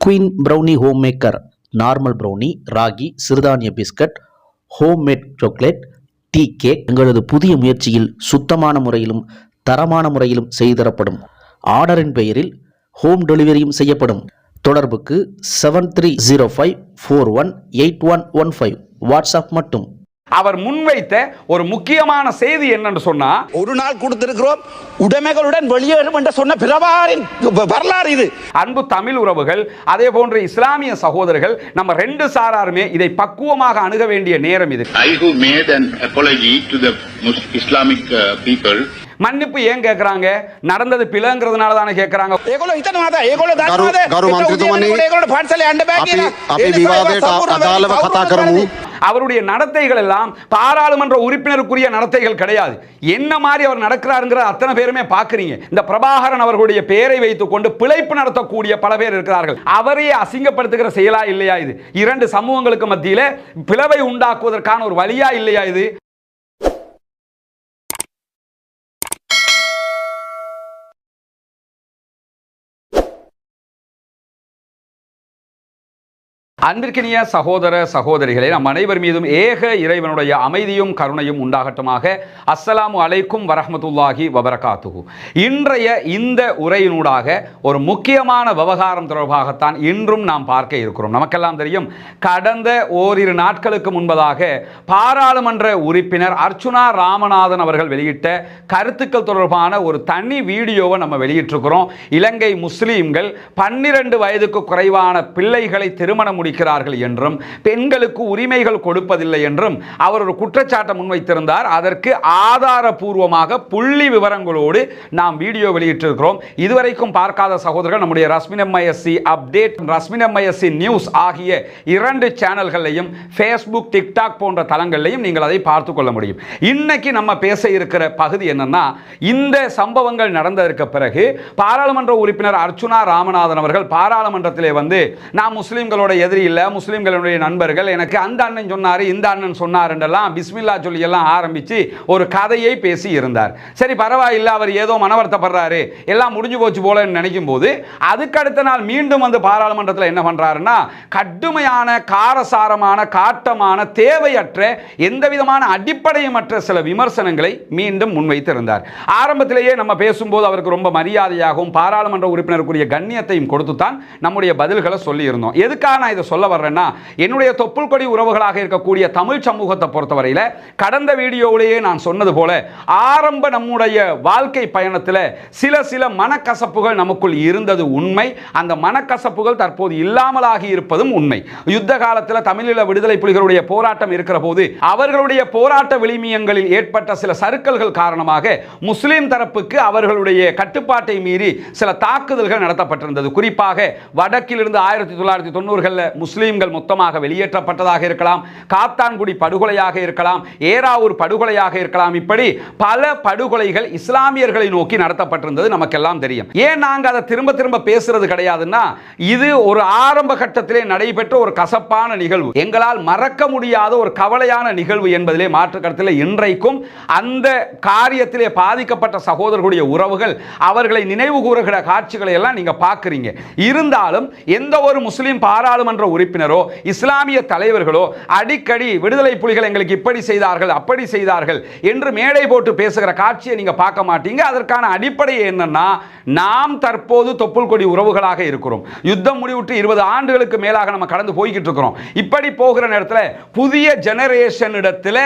Queen brownie home maker normal brownie ragi சிறுதானிய biscuit homemade chocolate tea cake எங்களது புதிய முயற்சியில் சுத்தமான முறையிலும் தரமான முறையிலும் செய்தரப்படும் ஆர்டரின் பெயரில் ஹோம் டெலிவரியும் செய்யப்படும். தொடர்புக்கு seven three zero five four one eight one one five WhatsApp மட்டும் அவர் முன்வைத்த ஒரு முக்கியமான செய்தி என்னன்னு சொன்னா ஒரு நாள் கொடுத்திருக்கிறோம் உடைமைகளுடன் வெளியேறும் என்று சொன்ன பிரபாரின் வரலாறு இது அன்பு தமிழ் உறவுகள் அதே போன்ற இஸ்லாமிய சகோதரர்கள் நம்ம ரெண்டு சாராருமே இதை பக்குவமாக அணுக வேண்டிய நேரம் இது I who made an apology to the Mus- Islamic uh, people மன்னிப்பு ஏன் கேக்குறாங்க நடந்தது பிழைங்கிறதுனால தானே கேக்குறாங்க ඒගොල්ලෝ හිතනවාද ඒගොල්ලෝ ගරු- දන්නවද ගරු එතකොට මන්ත්‍රීතුමනි, උදේ වෙනකොට ඒගොල්ලෝ පාඨශාලේ යන්න බෑ අපි- කියලා අපි ඒ නිසා ඒවා විවාදයට සම්පූර්ණ අදාළව වැරදි. කතා කවුරුත් කරමු. அவருடைய நடத்தைகள் எல்லாம் பாராளுமன்ற உறுப்பினருக்குரிய நடத்தைகள் கிடையாது. என்ன மாதிரி அவர் நடக்கிறாருங்கிற அத்தனை பேருமே பார்க்குறீங்க. இந்த பிரபாகரன் அவர்களுடைய பெயரை வைத்துக்கொண்டு பிழைப்பு நடத்தக்கூடிய பல பேர் இருக்கிறார்கள். அவரையே அசிங்கப்படுத்துகிற செயலா இல்லையா இது? இரண்டு சமூகங்களுக்கு மத்தியில் பிளவை உண்டாக்குவதற்கான ஒரு வழியா இல்லையா இது? அன்பிற்கினிய சகோதர சகோதரிகளே நம் அனைவர் மீதும் ஏக இறைவனுடைய அமைதியும் கருணையும் உண்டாகட்டுமாக. அஸ்ஸலாமு அலைக்கும் வரஹ்மத்துல்லாஹி வபரகாத்துகு இன்றைய இந்த உரையினூடாக ஒரு முக்கியமான விவகாரம் தொடர்பாகத்தான் இன்றும் நாம் பார்க்க இருக்கிறோம். நமக்கெல்லாம் தெரியும் கடந்த ஓரிரு நாட்களுக்கு முன்பதாக பாராளுமன்ற உறுப்பினர் அர்ச்சுனா ராமநாதன் அவர்கள் வெளியிட்ட கருத்துக்கள் தொடர்பான ஒரு தனி வீடியோவை நம்ம வெளியிட்டிருக்கிறோம். இலங்கை முஸ்லீம்கள் பன்னிரண்டு வயதுக்கு குறைவான பிள்ளைகளை திருமணம் வைக்கிறார்கள் என்றும் பெண்களுக்கு உரிமைகள் கொடுப்பதில்லை என்றும் அவர் ஒரு குற்றச்சாட்டை முன்வைத்திருந்தார். அதற்கு ஆதாரபூர்வமாக புள்ளி விவரங்களோடு நாம் வீடியோ வெளியிட்டிருக்கிறோம். இதுவரைக்கும் பார்க்காத சகோதரர்கள் நம்முடைய ரஸ்மினம்ஐஎஸ்சி அப்டேட் ரஸ்மினம்ஐஎஸ்சி நியூஸ் ஆகிய இரண்டு சேனல்களையும் ஃபேஸ்புக் டிக்டாக் போன்ற தளங்களையும் நீங்கள் அதை பார்த்து கொள்ள முடியும். இன்னைக்கு நம்ம பேச இருக்கிற பகுதி என்னன்னா இந்த சம்பவங்கள் நடந்ததற்கு பிறகு பாராளுமன்ற உறுப்பினர் அர்ச்சுனா ராமநாதன் அவர்கள் பாராளுமன்றத்திலே வந்து நான் முஸ்லீம்களோட எதிரி இல்லை முஸ்லிம்களுடைய நண்பர்கள். எனக்கு அந்த அண்ணன் சொன்னார் இந்த அண்ணன் சொன்னார்ன்றெல்லாம் பிஸ்மில்லா சொல்லி எல்லாம் ஆரம்பித்து ஒரு கதையை பேசி இருந்தார். சரி பரவாயில்லை அவர் ஏதோ மனவர்த்தப்படுறாரு. எல்லாம் முடிஞ்சு போச்சு போலன்னு நினைக்கும் போது அதுக்கு அடுத்த நாள் மீண்டும் வந்து பாராளுமன்றத்தில் என்ன பண்ணுறாருன்னா கடுமையான காரசாரமான காட்டமான தேவையற்ற எந்த விதமான அடிப்படையுமற்ற சில விமர்சனங்களை மீண்டும் முன்வைத்திருந்தார். ஆரம்பத்திலேயே நம்ம பேசும்போது அவருக்கு ரொம்ப மரியாதையாகவும் பாராளுமன்ற உறுப்பினருக்குரிய கண்ணியத்தையும் கொடுத்து தான் நம்முடைய பதில்களை சொல்லி இருந்தோம் எதுக்காக நான் இதை சொல்ல வர்றேன்னா என்னுடைய தொப்புள் கொடி உறவுகளாக இருக்கக்கூடிய தமிழ் சமூகத்தை பொறுத்தவரையில் கடந்த வீடியோவிலேயே நான் சொன்னது போல ஆரம்ப நம்முடைய வாழ்க்கை பயணத்தில் சில சில மனக்கசப்புகள் நமக்குள் இருந்தது உண்மை. அந்த மனக்கசப்புகள் தற்போது இல்லாமலாகி இருப்பதும் உண்மை. யுத்த காலத்தில் தமிழீழ விடுதலை புலிகளுடைய போராட்டம் இருக்கிற போது அவர்களுடைய போராட்ட விளிமியங்களில் ஏற்பட்ட சில சறுக்கல்கள் காரணமாக முஸ்லீம் தரப்புக்கு அவர்களுடைய கட்டுப்பாட்டை மீறி சில தாக்குதல்கள் நடத்தப்பட்டிருந்தது. குறிப்பாக வடக்கிலிருந்து ஆயிரத்தி தொள்ளாயிரத்தி தொண்ணூறுகளில் முஸ்லீம்கள் மொத்தமாக வெளியேற்றப்பட்டதாக இருக்கலாம் காத்தான்குடி படுகொலையாக இருக்கலாம் ஏராவூர் படுகொலையாக இருக்கலாம். இப்படி பல படுகொலைகள் இஸ்லாமியர்களை நோக்கி நடத்தப்பட்டிருந்தது நமக்கெல்லாம் தெரியும். ஏன் நாங்க அதை திரும்ப திரும்ப பேசுறது கிடையாதுன்னா இது ஒரு ஆரம்ப கட்டத்திலே நடைபெற்ற ஒரு கசப்பான நிகழ்வு. எங்களால் மறக்க முடியாத ஒரு கவலையான நிகழ்வு என்பதிலே மாற்று கருத்தில் இன்றைக்கும் அந்த காரியத்திலே பாதிக்கப்பட்ட சகோதரர்களுடைய உறவுகள் அவர்களை நினைவு கூறுகிற காட்சிகளை எல்லாம் நீங்க பார்க்குறீங்க. இருந்தாலும் எந்த ஒரு முஸ்லீம் பாராளுமன்ற சட்டமன்ற உறுப்பினரோ இஸ்லாமிய தலைவர்களோ அடிக்கடி விடுதலை புலிகள் எங்களுக்கு இப்படி செய்தார்கள் அப்படி செய்தார்கள் என்று மேடை போட்டு பேசுகிற காட்சியை நீங்க பார்க்க மாட்டீங்க. அதற்கான அடிப்படை என்னன்னா நாம் தற்போது தொப்புள் கொடி உறவுகளாக இருக்கிறோம். யுத்தம் முடிவுற்று இருபது ஆண்டுகளுக்கு மேலாக நம்ம கடந்து போய்கிட்டு இருக்கிறோம். இப்படி போகிற நேரத்தில் புதிய ஜெனரேஷன் இடத்துல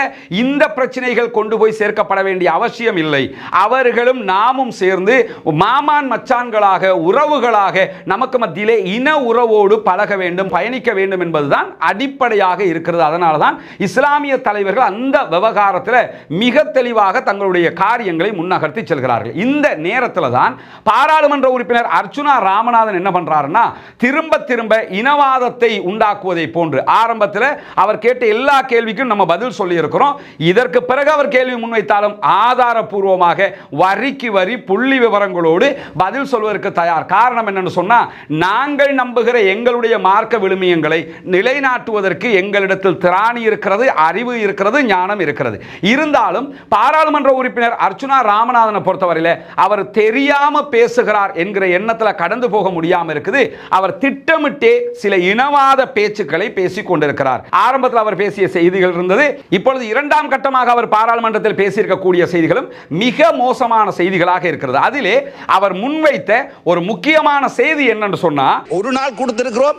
இந்த பிரச்சனைகள் கொண்டு போய் சேர்க்கப்பட வேண்டிய அவசியம் இல்லை. அவர்களும் நாமும் சேர்ந்து மாமான் மச்சான்களாக உறவுகளாக நமக்கு மத்தியிலே இன உறவோடு பழக வேண்டும் பயன் பயணிக்க வேண்டும் என்பதுதான் அடிப்படையாக இருக்கிறது. அதனால தான் இஸ்லாமிய தலைவர்கள் அந்த விவகாரத்தில் மிக தெளிவாக தங்களுடைய காரியங்களை முன்னகர்த்தி செல்கிறார்கள். இந்த நேரத்தில் தான் பாராளுமன்ற உறுப்பினர் அர்ச்சுனா ராமநாதன் என்ன பண்ணுறாருன்னா திரும்ப திரும்ப இனவாதத்தை உண்டாக்குவதை போன்று ஆரம்பத்தில் அவர் கேட்ட எல்லா கேள்விக்கும் நம்ம பதில் சொல்லி இருக்கிறோம் இதற்கு பிறகு அவர் கேள்வி முன்வைத்தாலும் ஆதாரபூர்வமாக வரிக்கு வரி புள்ளி விவரங்களோடு பதில் சொல்வதற்கு தயார். காரணம் என்னன்னு சொன்னா நாங்கள் நம்புகிற எங்களுடைய மார்க்க விழும் விழுமியங்களை நிலைநாட்டுவதற்கு எங்களிடத்தில் திராணி இருக்கிறது அறிவு இருக்கிறது ஞானம் இருக்கிறது. இருந்தாலும் பாராளுமன்ற உறுப்பினர் அர்ச்சுனா ராமநாதனை பொறுத்தவரையில் அவர் தெரியாம பேசுகிறார் என்கிற எண்ணத்தில் கடந்து போக முடியாமல் இருக்குது. அவர் திட்டமிட்டே சில இனவாத பேச்சுக்களை பேசிக் கொண்டிருக்கிறார். ஆரம்பத்தில் அவர் பேசிய செய்திகள் இருந்தது. இப்பொழுது இரண்டாம் கட்டமாக அவர் பாராளுமன்றத்தில் பேசியிருக்கக்கூடிய செய்திகளும் மிக மோசமான செய்திகளாக இருக்கிறது. அதிலே அவர் முன்வைத்த ஒரு முக்கியமான செய்தி என்னன்னு சொன்னா ஒரு நாள் கொடுத்திருக்கிறோம்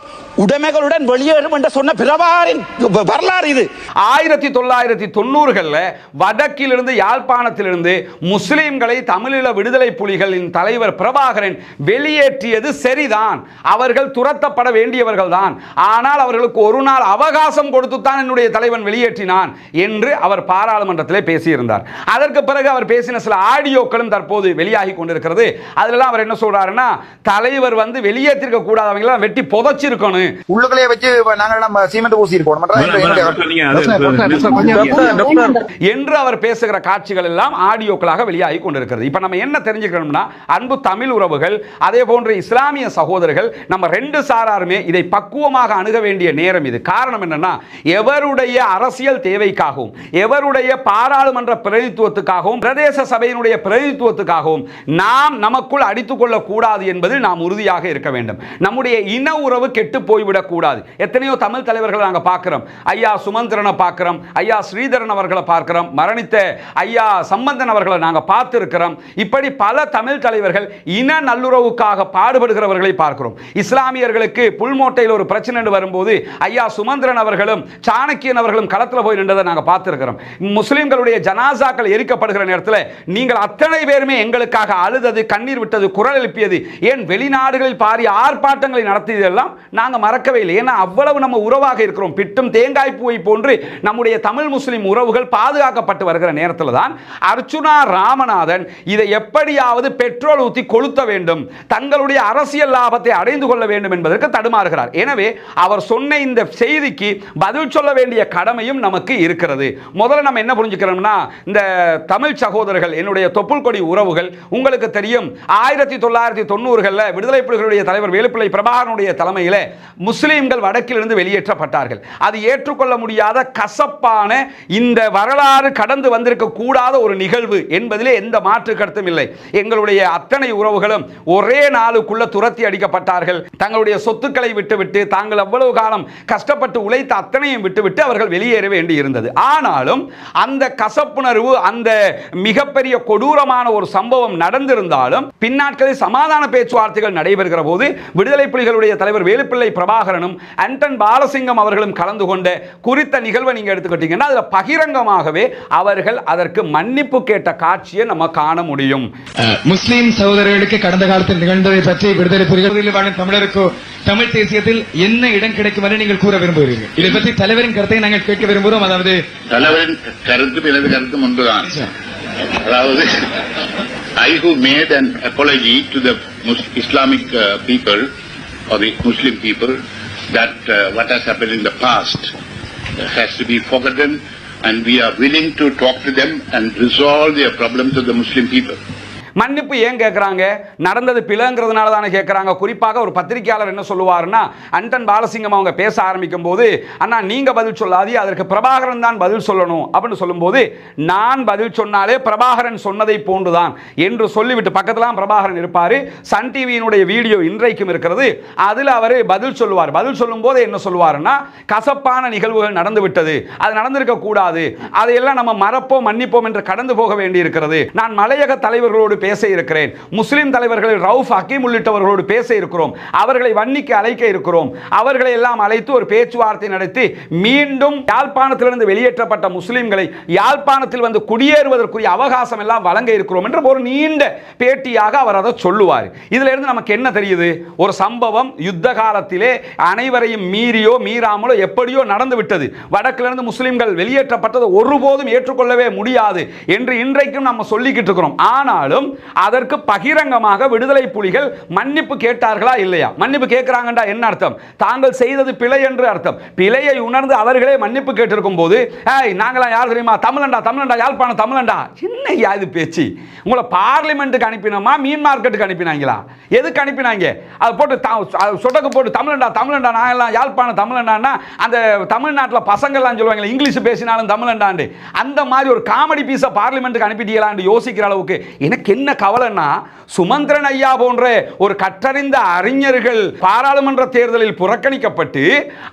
உடைமைகளுடன் வெளியேறும் என்று சொன்ன பிரபாரின் வரலாறு இது. ஆயிரத்தி தொள்ளாயிரத்தி தொண்ணூறுகளில் வடக்கிலிருந்து யாழ்ப்பாணத்திலிருந்து முஸ்லீம்களை தமிழீழ விடுதலை புலிகளின் தலைவர் பிரபாகரன் வெளியேற்றியது சரிதான். அவர்கள் துரத்தப்பட வேண்டியவர்கள் தான் ஆனால் அவர்களுக்கு ஒரு நாள் அவகாசம் கொடுத்துத்தான் என்னுடைய தலைவன் வெளியேற்றினான் என்று அவர் பாராளுமன்றத்திலே பேசியிருந்தார். அதற்கு பிறகு அவர் பேசின சில ஆடியோக்களும் தற்போது வெளியாகி கொண்டிருக்கிறது. அதிலெல்லாம் அவர் என்ன சொல்றாருன்னா தலைவர் வந்து வெளியேற்றிருக்க கூடாதவங்களாம் வெட்டி புதைச்சிருக்கணும். உள்ளுக்குள்ளே வச்சு நாங்க நம்ம சீமெண்ட் பூசி இருக்கோம் என்று அவர் பேசுகிற காட்சிகள் எல்லாம் ஆடியோக்களாக வெளியாகி கொண்டிருக்கிறது. இப்ப நம்ம என்ன தெரிஞ்சுக்கணும்னா அன்பு தமிழ் உறவுகள் அதே போன்று இஸ்லாமிய சகோதரர்கள் நம்ம ரெண்டு சாராருமே இதை பக்குவமாக அணுக வேண்டிய நேரம் இது. காரணம் என்னன்னா எவருடைய அரசியல் தேவைக்காகவும் எவருடைய பாராளுமன்ற பிரதித்துவத்துக்காகவும் பிரதேச சபையினுடைய பிரதித்துவத்துக்காகவும் நாம் நமக்குள் அடித்துக் கொள்ளக் கூடாது என்பதில் நாம் உறுதியாக இருக்க வேண்டும். நம்முடைய இன உறவு கெட்டு போய்விடக் கூடாது எத்தனையோ தமிழ் தலைவர்களை நாங்கள் பார்க்கிறோம். ஐயா சுமந்திரனை பார்க்குறோம். ஐயா ஸ்ரீதரன் அவர்களை பார்க்குறோம். மரணித்த ஐயா சம்பந்தன் அவர்களை நாங்கள் பார்த்துருக்கிறோம். இப்படி பல தமிழ் தலைவர்கள் இன நல்லுறவுக்காக பாடுபடுகிறவர்களை பார்க்கிறோம். இஸ்லாமியர்களுக்கு புல்மோட்டையில் ஒரு பிரச்சனை வரும்போது ஐயா சுமந்திரன் அவர்களும் சாணக்கியன் அவர்களும் களத்தில் போய் நின்றதை நாங்கள் பார்த்துருக்கிறோம். முஸ்லிம்களுடைய ஜனாசாக்கள் எரிக்கப்படுகிற நேரத்தில் நீங்கள் அத்தனை பேருமே எங்களுக்காக அழுதது கண்ணீர் விட்டது குரல் எழுப்பியது ஏன் வெளிநாடுகளில் பாரிய ஆர்ப்பாட்டங்களை நடத்தியதெல்லாம் நாங்கள் பார்க்கவே இல்லை. ஏன்னா அவ்வளவு நம்ம உறவாக இருக்கிறோம். பிட்டும் தேங்காய் பூவை போன்று நம்முடைய தமிழ் முஸ்லிம் உறவுகள் பாதுகாக்கப்பட்டு வருகிற நேரத்தில் தான் அர்ச்சுனா ராமநாதன் இதை எப்படியாவது பெட்ரோல் ஊற்றி கொளுத்த வேண்டும். தங்களுடைய அரசியல் லாபத்தை அடைந்து கொள்ள வேண்டும் என்பதற்கு தடுமாறுகிறார். எனவே அவர் சொன்ன இந்த செய்திக்கு பதில் சொல்ல வேண்டிய கடமையும் நமக்கு இருக்கிறது. முதல்ல நம்ம என்ன புரிஞ்சுக்கிறோம்னா இந்த தமிழ் சகோதரர்கள் என்னுடைய தொப்புள் கொடி உறவுகள் உங்களுக்கு தெரியும் ஆயிரத்தி தொள்ளாயிரத்தி தொண்ணூறுகளில் விடுதலை புலிகளுடைய தலைவர் வேலுப்பிள்ளை பிரபாகரனுடைய தலைமையில் முஸ்லீம்கள் வடக்கிலிருந்து வெளியேற்றப்பட்டார்கள். அது ஏற்றுக்கொள்ள முடியாத கசப்பான இந்த வரலாறு கடந்து வந்திருக்க கூடாத ஒரு நிகழ்வு என்பதிலே எந்த மாற்று கருத்தும் இல்லை. எங்களுடைய அத்தனை உறவுகளும் ஒரே நாளுக்குள்ள துரத்தி அடிக்கப்பட்டார்கள். தங்களுடைய சொத்துக்களை விட்டுவிட்டு தாங்கள் அவ்வளவு காலம் கஷ்டப்பட்டு உழைத்த அத்தனையும் விட்டுவிட்டு அவர்கள் வெளியேற வேண்டி இருந்தது ஆனாலும் அந்த கசப்புணர்வு அந்த மிகப்பெரிய கொடூரமான ஒரு சம்பவம் நடந்திருந்தாலும் பின்னாட்களில் சமாதான பேச்சுவார்த்தைகள் நடைபெறுகிற போது விடுதலை புலிகளுடைய தலைவர் வேலுப்பிள்ளை பிரபாகரனும் அண்டன் பாலசிங்கம் அவர்களும் கலந்து கொண்ட குறித்த நிகழ்வை நீங்க எடுத்துக்கிட்டீங்கன்னா அதுல பகிரங்கமாகவே அவர்கள் அதற்கு மன்னிப்பு கேட்ட காட்சியை நம்ம காண முடியும். முஸ்லிம் சகோதரர்களுக்கு கடந்த காலத்தில் நிகழ்ந்ததை பற்றி விடுதலை புலிகளில் வாழும் தமிழருக்கோ தமிழ் தேசியத்தில் என்ன இடம் கிடைக்கும் என்று நீங்கள் கூற விரும்புகிறீர்கள். இதை பற்றி தலைவரின் கருத்தை நாங்கள் கேட்க விரும்புகிறோம். அதாவது தலைவரின் கருத்து எனது கருத்து முன்புதான் அதாவது I who made an apology to the Islamic uh, people or the Muslim people that uh, what has happened in the past has to be forgotten and we are willing to talk to them and resolve their problems of the Muslim people. மன்னிப்பு ஏன் கேட்குறாங்க நடந்தது பிழைங்கிறதுனால தானே கேட்குறாங்க குறிப்பாக ஒரு பத்திரிகையாளர் என்ன சொல்லுவாருன்னா அண்டன் பாலசிங்கம் அவங்க பேச ஆரம்பிக்கும் போது அண்ணா நீங்கள் பதில் சொல்லாதி அதற்கு பிரபாகரன் தான் பதில் சொல்லணும். அப்படின்னு சொல்லும்போது நான் பதில் சொன்னாலே பிரபாகரன் சொன்னதை போன்றுதான் என்று சொல்லிவிட்டு பக்கத்துலாம் பிரபாகரன் இருப்பார். சன் டிவியினுடைய வீடியோ இன்றைக்கும் இருக்கிறது. அதில் அவர் பதில் சொல்லுவார். பதில் சொல்லும்போது என்ன சொல்லுவாருன்னா கசப்பான நிகழ்வுகள் நடந்து விட்டது. அது நடந்திருக்க கூடாது அதையெல்லாம் நம்ம மறப்போம் மன்னிப்போம் என்று கடந்து போக வேண்டியிருக்கிறது. நான் மலையக தலைவர்களோடு பேச இருக்கிறேன். முஸ்லிம் தலைவர்கள் ரவுஃப் ஹக்கீம் உள்ளிட்டவர்களோடு பேச இருக்கிறோம். அவர்களை வன்னிக்கு அழைக்க இருக்கிறோம். அவர்களை எல்லாம் அழைத்து ஒரு பேச்சுவார்த்தை நடத்தி மீண்டும் யாழ்ப்பாணத்திலிருந்து வெளியேற்றப்பட்ட முஸ்லிம்களை யாழ்ப்பாணத்தில் வந்து குடியேறுவதற்குரிய அவகாசம் எல்லாம் வழங்க இருக்கிறோம் என்று ஒரு நீண்ட பேட்டியாக அவர் அதை சொல்லுவார். இதுல இருந்து நமக்கு என்ன தெரியுது? ஒரு சம்பவம் யுத்த காலத்திலே அனைவரையும் மீறியோ மீறாமலோ எப்படியோ நடந்து விட்டது. வடக்கிலிருந்து முஸ்லிம்கள் வெளியேற்றப்பட்டது ஒருபோதும் ஏற்றுக்கொள்ளவே முடியாது என்று இன்றைக்கும் நம்ம சொல்லிக்கிட்டு இருக்கிறோம். ஆனாலும் அதற்கு பகிரங்கமாக விடுதலை புலிகள் மன்னிப்பு கேட்டார்களா இல்லையா? மன்னிப்பு கேட்கிறாங்கடா என்ன அர்த்தம்? தாங்கள் செய்தது பிழை என்று அர்த்தம். பிழையை உணர்ந்து அவர்களே மன்னிப்பு கேட்டிருக்கும் போது ஏய் நாங்களாம் யார் தெரியுமா? தமிழண்டா தமிழண்டா யாழ்ப்பாணம் தமிழண்டா என்ன யாது பேச்சு? உங்களை பார்லிமெண்ட்டுக்கு அனுப்பினோமா? மீன் மார்க்கெட்டுக்கு அனுப்பினாங்களா? எதுக்கு அனுப்பினாங்க? அது போட்டு த- போட்டு தமிழண்டா தமிழண்டா நாங்கெல்லாம் யாழ்ப்பாணம் தமிழண்டான்னா அந்த தமிழ்நாட்டில் பசங்கள்லாம் சொல்லுவாங்களே இங்கிலீஷ் பேசினாலும் தமிழண்டாண்டு அந்த மாதிரி ஒரு காமெடி பீஸை பார்லிமெண்ட்டுக்கு அனுப்பிட்டீங்களான்னு யோசிக்கிற அளவுக்கு எனக்கு என்ன கவலைன்னா சுமந்திரன் ஐயா போன்ற ஒரு கற்றறிந்த அறிஞர்கள் பாராளுமன்ற தேர்தலில் புறக்கணிக்கப்பட்டு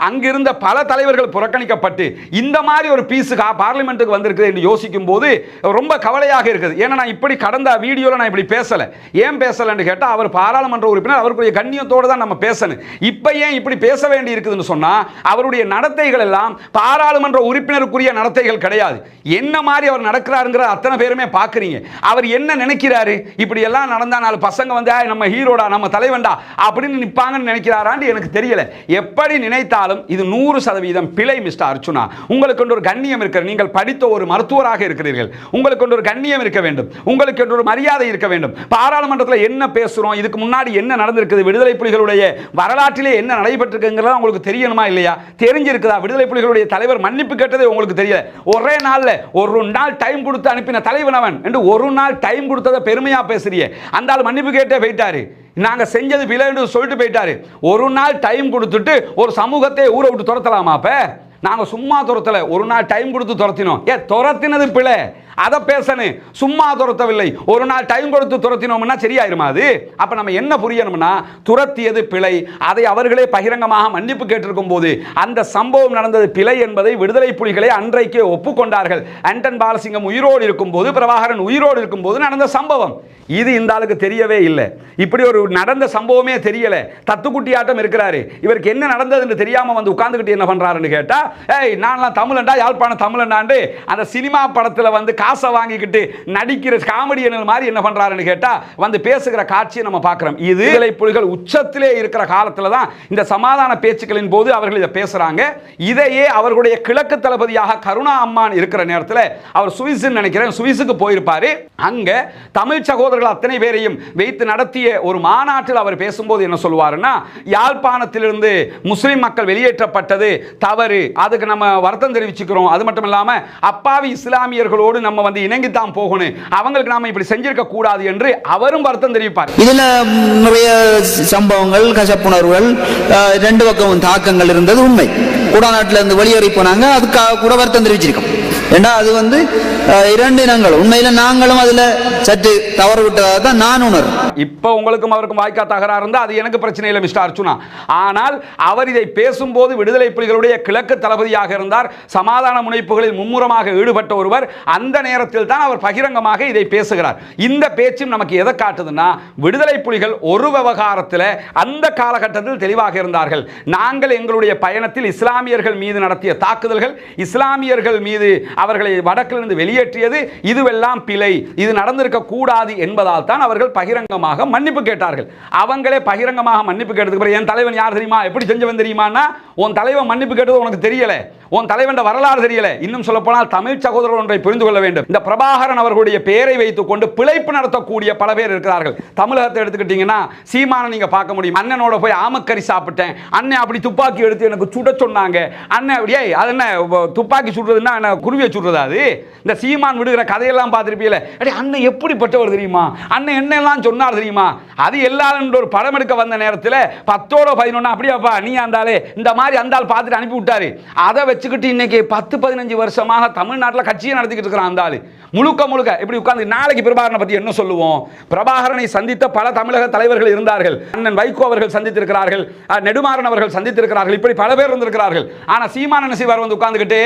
அங்கிருந்த பல தலைவர்கள் புறக்கணிக்கப்பட்டு இந்த மாதிரி ஒரு பீஸு பார்லிமெண்ட்டுக்கு வந்திருக்குது என்று யோசிக்கும் போது ரொம்ப கவலையாக இருக்குது. ஏன்னா நான் இப்படி கடந்த வீடியோவில் நான் இப்படி பேசலை. ஏன் பேசலைன்னு கேட்டால் அவர் பாராளுமன்ற உறுப்பினர் அவருக்குரிய கண்ணியத்தோடு தான் நம்ம பேசணும். இப்போ ஏன் இப்படி பேச வேண்டி இருக்குதுன்னு சொன்னால் அவருடைய நடத்தைகள் எல்லாம் பாராளுமன்ற உறுப்பினருக்குரிய நடத்தைகள் கிடையாது. என்ன மாதிரி அவர் நடக்கிறாருங்கிற அத்தனை பேருமே பார்க்குறீங்க. அவர் என்ன நினைக்கிறார்? இப்படி எல்லாம் நடந்தா நாலு பசங்க வந்து நம்ம ஹீரோடா நம்ம தலைவன்டா அப்படின்னு நிற்பாங்கன்னு நினைக்கிறாரான்னு எனக்கு தெரியல. எப்படி நினைத்தாலும் இது நூறு சதவீதம் பிழை மிஸ்டர் அர்ச்சுனா உங்களுக்கு ஒரு கண்ணியம் இருக்கிற நீங்கள் படித்த ஒரு மருத்துவராக இருக்கிறீர்கள். உங்களுக்கு ஒரு கண்ணியம் இருக்க வேண்டும். உங்களுக்கு ஒரு மரியாதை இருக்க வேண்டும். பாராளுமன்றத்தில் என்ன பேசுகிறோம் இதுக்கு முன்னாடி என்ன நடந்திருக்குது? விடுதலை புலிகளுடைய வரலாற்றிலே என்ன நடைபெற்றிருக்குங்கிறதா உங்களுக்கு தெரியணுமா இல்லையா? தெரிஞ்சிருக்குதா? விடுதலை புலிகளுடைய தலைவர் மன்னிப்பு கேட்டதே உங்களுக்கு தெரியல. ஒரே நாளில் ஒரு நாள் டைம் கொடுத்து அனுப்பின தலைவன் அவன். என்று ஒரு நாள் டைம் கொடுத்ததை பெருமையாக பேசுறியே. அந்த ஆள் மன்னிப்பு கேட்டே போயிட்டாரு. நாங்கள் செஞ்சது பிழைன்னு சொல்லிட்டு போயிட்டாரு. ஒரு நாள் டைம் கொடுத்துட்டு ஒரு சமூகத்தை ஊரை விட்டு துரத்தலாமா அப்போ? நாங்கள் சும்மா துரத்தலை. ஒரு நாள் டைம் கொடுத்து துரத்தினோம். ஏ துரத்தினது பிழை. அதை பேசணும். சும்மா துரத்தவில்லை. ஒரு நாள் டைம் கொடுத்து துரத்தினோம்னா சரியாயிருமா அது? அப்போ நம்ம என்ன புரியணும்னா துரத்தியது பிழை. அதை அவர்களே பகிரங்கமாக மன்னிப்பு கேட்டிருக்கும் போது அந்த சம்பவம் நடந்தது பிழை என்பதை விடுதலை புலிகளே அன்றைக்கே ஒப்புக்கொண்டார்கள். அண்டன் பாலசிங்கம் உயிரோடு இருக்கும்போது பிரபாகரன் உயிரோடு இருக்கும்போது நடந்த சம்பவம். இது இந்த ஆளுக்கு தெரியவே இல்லை. இப்படி ஒரு நடந்த சம்பவமே தெரியலை. தத்துக்குட்டியாட்டம் இருக்கிறாரு. இவருக்கு என்ன நடந்ததுன்னு தெரியாமல் வந்து உட்காந்துக்கிட்டு என்ன பண்ணுறாருன்னு கேட்டால் ஏய் நான்லாம் தமிழண்டா யாழ்ப்பாணம் தமிழண்டாண்டு அந்த சினிமா படத்தில் வந்து காசை வாங்கிக்கிட்டு நடிக்கிற காமெடியன் மாதிரி என்ன பண்றாருன்னு கேட்டா வந்து பேசுகிற காட்சியை நம்ம பார்க்கிறோம். இது விடுதலை புலிகள் உச்சத்திலே இருக்கிற காலத்துல தான் இந்த சமாதான பேச்சுக்களின் போது அவர்கள் இதை பேசுறாங்க. இதையே அவர்களுடைய கிழக்கு தளபதியாக கருணா அம்மான் இருக்கிற நேரத்தில் அவர் சுவிஸ்ன்னு நினைக்கிறேன் சுவிஸுக்கு போயிருப்பாரு. அங்க தமிழ் சகோதரர்கள் அத்தனை பேரையும் வைத்து நடத்திய ஒரு மாநாட்டில் அவர் பேசும்போது என்ன சொல்லுவாருன்னா யாழ்ப்பாணத்திலிருந்து முஸ்லிம் மக்கள் வெளியேற்றப்பட்டது தவறு. அதுக்கு நம்ம வருத்தம் தெரிவிச்சுக்கிறோம். அது மட்டும் இல்லாம அப்பாவி இஸ்லாமியர்களோடு நம்ம வந்து இணங்கித்தான் போகணும். அவங்களுக்கு நாம இப்படி செஞ்சிருக்க கூடாது என்று அவரும் வருத்தம் தெரிவிப்பார். இதுல நிறைய சம்பவங்கள் கசப்புணர்வுகள் அஹ், ரெண்டு பக்கம் தாக்கங்கள் இருந்தது உண்மை. குடாநாட்டில இருந்து வெளியேறி போனாங்க அதுக்காக கூட வருத்தம் தெரிவிச்சிருக்கோம். ஏன்னா அது வந்து இரண்டு இனங்கள். உண்மையில நாங்களும் அதுல சற்று தவறு விட்டதாக தான் நான் உணர் இப்போ உங்களுக்கும் அவருக்கும் வாய்க்கா தகராறு இருந்தால் அது எனக்கு பிரச்சனை இல்லை மிஸ்டர் அர்ச்சுனா ஆனால் அவர் இதை பேசும்போது விடுதலை புலிகளுடைய கிழக்கு தளபதியாக இருந்தார். சமாதான முனைப்புகளில் மும்முரமாக ஈடுபட்ட ஒருவர் அந்த நேரத்தில் தான் அவர் பகிரங்கமாக இதை பேசுகிறார். இந்த பேச்சும் நமக்கு எதை காட்டுதுன்னா விடுதலை புலிகள் ஒரு விவகாரத்தில் அந்த காலகட்டத்தில் தெளிவாக இருந்தார்கள். நாங்கள் எங்களுடைய பயணத்தில் இஸ்லாமியர்கள் மீது நடத்திய தாக்குதல்கள் இஸ்லாமியர்கள் மீது அவர்களை வடக்கிலிருந்து வெளியேற்றியது இதுவெல்லாம் பிழை. இது நடந்திருக்க கூடாது என்பதால் தான் அவர்கள் பகிரங்கமாக மன்னிப்பு கேட்டார்கள். அவங்களே பகிரங்கமாக மன்னிப்பு கேட்டதுக்கு பிறகு என் தலைவன் யார் தெரியுமா? எப்படி செஞ்சவன் தெரியுமானா உன் தலைவன் மன்னிப்பு கேட்டது உனக்கு தெரியல. உன் தலைவன் வரலாறு தெரியல. இன்னும் சொல்ல போனால் தமிழ் சகோதரர் ஒன்றை புரிந்து கொள்ள வேண்டும். இந்த பிரபாகரன் அவர்களுடைய பெயரை வைத்துக் கொண்டு பிழைப்பு நடத்தக்கூடிய பல பேர் இருக்கிறார்கள். தமிழகத்தை எடுத்துக்கிட்டீங்கன்னா சீமான நீங்க பார்க்க முடியும். அண்ணனோட போய் ஆமக்கறி சாப்பிட்டேன். அண்ணன் அப்படி துப்பாக்கி எடுத்து எனக்கு சுட சொன்னாங்க. அண்ணன் அப்படியே அது என்ன? துப்பாக்கி சுடுறதுன்னா என்ன குருவியை வச்சுடுறதா அது? இந்த சீமான் விடுகிற கதையெல்லாம் பார்த்துருப்பீல அடி அண்ணன் எப்படிப்பட்டவர் தெரியுமா? அண்ணன் என்னெல்லாம் சொன்னார் தெரியுமா? அது எல்லாரும் ஒரு படம் எடுக்க வந்த நேரத்தில் பத்தோட பதினொன்று அப்படியாப்பா நீ அந்தாலே இந்த மாதிரி அந்த ஆள் பார்த்துட்டு அனுப்பி விட்டாரு. அதை வச்சுக்கிட்டு இன்னைக்கு பத்து பதினஞ்சு வருஷமாக தமிழ்நாட்டில் கட்சியை நடத்திக்கிட்டு இருக்கிறான் அந்த ஆளு முழுக்க முழுக்க இப்படி உட்காந்து நாளைக்கு பிரபாகரனை பற்றி என்ன சொல்லுவோம்? பிரபாகரனை சந்தித்த பல தமிழக தலைவர்கள் இருந்தார்கள். அண்ணன் வைகோ அவர்கள் சந்தித்திருக்கிறார்கள். நெடுமாறன் அவர்கள் சந்தித்திருக்கிறார்கள். இப்படி பல பேர் இருந்திருக்கிறார்கள் ஆனால் சீமான சிவார் வந்து உட்காந்துக்கிட்டு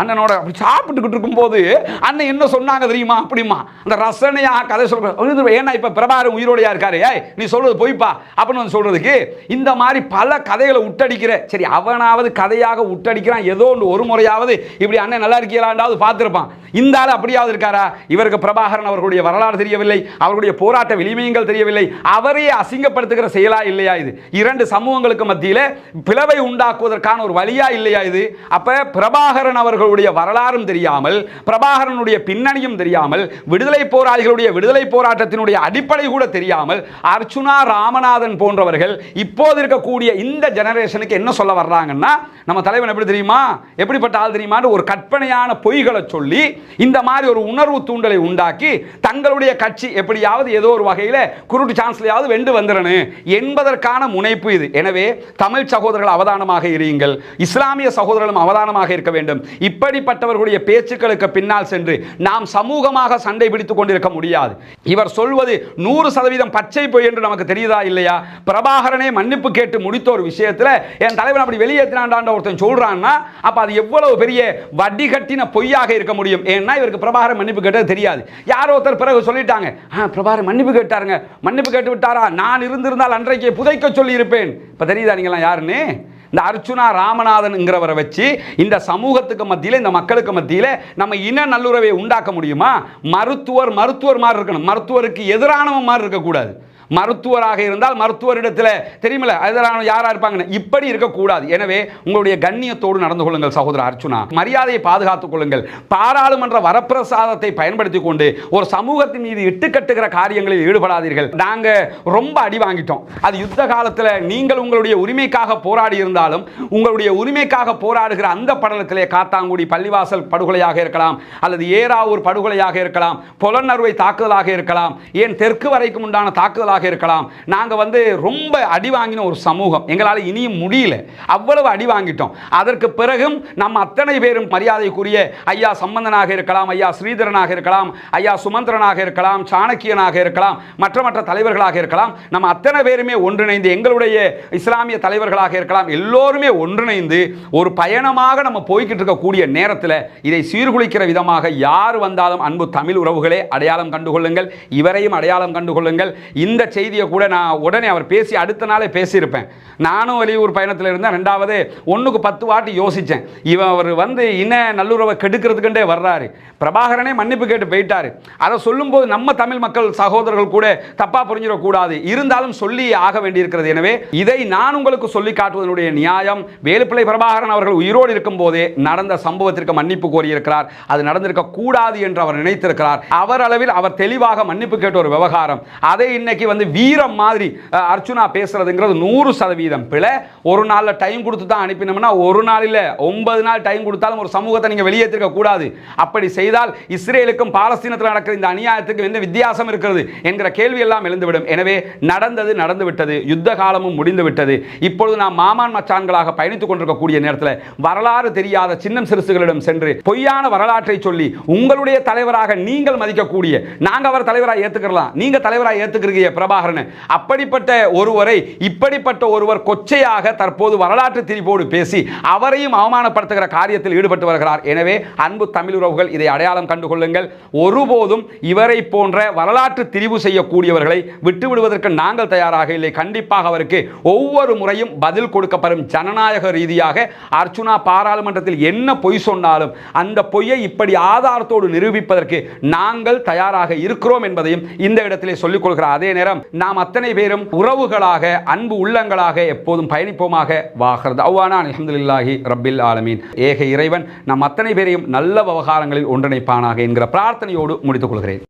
அண்ணனோட அப்படி சாப்பிட்டுக்கிட்டு இருக்கும்போது அண்ணன் என்ன சொன்னாங்க தெரியுமா? அப்படிமா அந்த ரசனையாக கதை சொல்ற ஏன்னா இப்போ பிரபாரம் உயிரோடையா இருக்காரு. ஏய் நீ சொல்றது போய்ப்பா? அப்படின்னு வந்து சொல்றதுக்கு இந்த மாதிரி பல கதைகளை உட்டடிக்கிற சரி அவனாவது கதையாக உட்டடிக்கிறான். ஏதோ ஒன்று ஒரு முறையாவது இப்படி அண்ணன் நல்லா இருக்கீங்களாண்டாவது பார்த்துருப்பான். இந்த ஆள் அப்படியாவது இருக்காரா? இவருக்கு பிரபாகரன் அவர்களுடைய வரலாறு தெரியவில்லை. அவருடைய போராட்ட விளிமயங்கள் தெரியவில்லை. அவரையே அசிங்கப்படுத்துகிற செயலா இல்லையா இது? இரண்டு சமூகங்களுக்கு மத்தியில் பிளவை உண்டாக்குவதற்கான ஒரு வழியா இல்லையா இது? அப்ப பிரபாகரன் அவர்களுடைய வரலாறு வரலாறும் தெரியாமல் பிரபாகரனுடைய பின்னணியும் தெரியாமல் விடுதலை போராளிகளுடைய விடுதலை போராட்டத்தினுடைய அடிப்படை கூட தெரியாமல் அர்ச்சுனா ராமநாதன் போன்றவர்கள் இப்போது இருக்கக்கூடிய இந்த ஜெனரேஷனுக்கு என்ன சொல்ல வர்றாங்கன்னா நம்ம தலைவன் எப்படி தெரியுமா? எப்படிப்பட்ட ஆள் தெரியுமான்னு ஒரு கற்பனையான பொய்களை சொல்லி இந்த மாதிரி ஒரு உணர்வு தூண்டலை உண்டாக்கி தங்களுடைய கட்சி எப்படியாவது ஏதோ ஒரு வகையில் குருட்டு சான்ஸ்லையாவது வெண்டு வந்துடணும் என்பதற்கான முனைப்பு இது. எனவே தமிழ் சகோதரர்கள் அவதானமாக இருங்கள் இஸ்லாமிய சகோதரர்களும் அவதானமாக இருக்க வேண்டும். இப்படிப்பட்டவர் அவர்களுடைய பேச்சுக்களுக்கு பின்னால் சென்று நாம் சமூகமாக சண்டை பிடித்துக் கொண்டிருக்க முடியாது. இவர் சொல்வது நூறு சதவீதம் பச்சை பொய் என்று நமக்கு தெரியுதா இல்லையா? பிரபாகரனே மன்னிப்பு கேட்டு முடித்த ஒரு விஷயத்தில் என் தலைவன் அப்படி வெளியேற்றினாண்டாண்ட ஒருத்தன் சொல்கிறான்னா அப்போ அது எவ்வளவு பெரிய வட்டி கட்டின பொய்யாக இருக்க முடியும்? ஏன்னா இவருக்கு பிரபாகரன் மன்னிப்பு கேட்டது தெரியாது. யாரோ ஒருத்தர் பிறகு சொல்லிட்டாங்க "ஆ, பிரபாகரன் மன்னிப்பு கேட்டாருங்க. மன்னிப்பு கேட்டு விட்டாரா? நான் இருந்திருந்தால் அன்றைக்கு புதைக்க சொல்லி இருப்பேன் தெரியுதா நீங்களாம் யாருன்னு? இந்த அர்ச்சுனா ராமநாதன்ங்கிறவரை வச்சு இந்த சமூகத்துக்கு மத்தியில் இந்த மக்களுக்கு மத்தியில் நம்ம இன நல்லுறவை உண்டாக்க முடியுமா? மருத்துவர் மருத்துவர் மாதிரி இருக்கணும். மருத்துவருக்கு எதிரானவன் மாதிரி இருக்கக்கூடாது. மருத்துவராக இருந்தால் மருத்துவரிடத்தில் தெரியுமில்ல அதனால யாரா இருப்பாங்கன்னு. இப்படி இருக்கக்கூடாது. எனவே உங்களுடைய கண்ணியத்தோடு நடந்து கொள்ளுங்கள் சகோதர அர்ச்சுனா. மரியாதையை பாதுகாத்துக் கொள்ளுங்கள். பாராளுமன்ற வரப்பிரசாதத்தை பயன்படுத்தி கொண்டு ஒரு சமூகத்தின் மீது இட்டுக்கட்டுகிற காரியங்களில் ஈடுபடாதீர்கள். நாங்கள் ரொம்ப அடி வாங்கிட்டோம். அது யுத்த காலத்தில் நீங்கள் உங்களுடைய உரிமைக்காக போராடி இருந்தாலும் உங்களுடைய உரிமைக்காக போராடுகிற அந்த படலத்திலே காத்தாங்குடி பள்ளிவாசல் படுகொலையாக இருக்கலாம் அல்லது ஏராவூர் படுகொலையாக இருக்கலாம் புலனறுவை தாக்குதலாக இருக்கலாம் ஏன் தெற்கு வரைக்கும் உண்டான தாக்குதலாக இருக்கலாம். நாங்க வந்து ரொம்ப அடி வாங்கின ஒரு சமூகம். எங்களால் இனியும் முடியல. அவ்வளவு அடி வாங்கிட்டோம். அதற்கு பிறகும் நம்ம அத்தனை பேரும் மரியாதைக்குரிய ஐயா சம்பந்தனாக இருக்கலாம் ஐயா ஸ்ரீதரனாக இருக்கலாம் ஐயா சுமந்திரனாக இருக்கலாம் சாணக்கியனாக இருக்கலாம் மற்ற மற்ற தலைவர்களாக இருக்கலாம். நம்ம அத்தனை பேருமே ஒன்றிணைந்து எங்களுடைய இஸ்லாமிய தலைவர்களாக இருக்கலாம். எல்லோருமே ஒன்றிணைந்து ஒரு பயணமாக நம்ம போய்கிட்டு இருக்கக்கூடிய நேரத்தில் இதை சீர்குலைக்கிற விதமாக யார் வந்தாலும் அன்பு தமிழ் உறவுகளே அடையாளம் கண்டுகொள்ளுங்கள். இவரையும் அடையாளம் கண்டுகொள்ளுங்கள். இந்த செய்தியை கூட நான் உடனே அவர் பேசி அடுத்த நாளே பேசியிருப்பேன். நானும் வெளியூர் பயணத்தில் இருந்தேன் ரெண்டாவது ஒன்றுக்கு பத்து வாட்டி யோசித்தேன் இவன் அவர் வந்து இன நல்லுறவை கெடுக்கிறதுக்குண்டே வர்றாரு. பிரபாகரனே மன்னிப்பு கேட்டு போயிட்டாரு. அதை சொல்லும்போது நம்ம தமிழ் மக்கள் சகோதரர்கள் கூட தப்பாக புரிஞ்சிடக்கூடாது இருந்தாலும் சொல்லி ஆக வேண்டியிருக்கிறது. எனவே இதை நான் உங்களுக்கு சொல்லி காட்டுவதனுடைய நியாயம் வேலுப்பிள்ளை பிரபாகரன் அவர்கள் உயிரோடு இருக்கும் போதே நடந்த சம்பவத்திற்கு மன்னிப்பு கோரியிருக்கிறார். அது நடந்திருக்க கூடாது என்று அவர் நினைத்திருக்கிறார். அவர் அளவில் அவர் தெளிவாக மன்னிப்பு கேட்ட ஒரு விவகாரம். அதை இன்னைக்கு வந்து வந்து வீரம் மாதிரி அர்ச்சுனா பேசுறதுங்கிறது நூறு சதவீதம் பிழை. ஒரு நாளில் டைம் கொடுத்து தான் அனுப்பினோம்னா ஒரு நாளில் ஒன்பது நாள் டைம் கொடுத்தாலும் ஒரு சமூகத்தை நீங்கள் வெளியேற்றிருக்க கூடாது. அப்படி செய்தால் இஸ்ரேலுக்கும் பாலஸ்தீனத்தில் நடக்கிற இந்த அநியாயத்துக்கு எந்த வித்தியாசம் இருக்கிறது என்கிற கேள்வி எல்லாம் எழுந்துவிடும். எனவே நடந்தது நடந்து விட்டது யுத்த காலமும் முடிந்து விட்டது. இப்பொழுது நாம் மாமான் மச்சான்களாக பயணித்துக் கொண்டிருக்கக்கூடிய நேரத்தில் வரலாறு தெரியாத சின்னம் சிறுசுகளிடம் சென்று பொய்யான வரலாற்றை சொல்லி உங்களுடைய தலைவராக நீங்கள் மதிக்கக்கூடிய நாங்கள் அவர் தலைவராக ஏத்துக்கலாம் நீங்கள் தலைவராக ஏற்றுக்கிறீங்க பிரபாகரன். அப்படிப்பட்ட ஒருவரை இப்படிப்பட்ட ஒருவர் கொச்சையாக தற்போது வரலாற்று திரிபோடு பேசி அவரையும் அவமானப்படுத்துகிற காரியத்தில் ஈடுபட்டு வருகிறார். எனவே அன்பு தமிழ் உறவுகள் இதை அடையாளம் கண்டுகொள்ளுங்கள். ஒருபோதும் இவரை போன்ற வரலாற்று திரிவு செய்யக்கூடியவர்களை விட்டுவிடுவதற்கு நாங்கள் தயாராக இல்லை. கண்டிப்பாக அவருக்கு ஒவ்வொரு முறையும் பதில் கொடுக்கப்படும் ஜனநாயக ரீதியாக அர்ச்சுனா பாராளுமன்றத்தில் என்ன பொய் சொன்னாலும் அந்த பொய்யை இப்படி ஆதாரத்தோடு நிரூபிப்பதற்கு நாங்கள் தயாராக இருக்கிறோம் என்பதையும் இந்த இடத்திலே சொல்லிக் கொள்கிறார். அதே நேரம் நாம் அத்தனை பேரும் உறவுகளாக அன்பு உள்ளங்களாக எப்போதும் பயணிப்போமாக வாகிறது. அவ்வானா அஹமதுல்லாஹி ரப்பில் ஆலமீன். ஏக இறைவன் நம் அத்தனை பேரையும் நல்ல விவகாரங்களில் ஒன்றிணைப்பானாக என்கிற பிரார்த்தனையோடு முடித்துக் கொள்கிறேன்.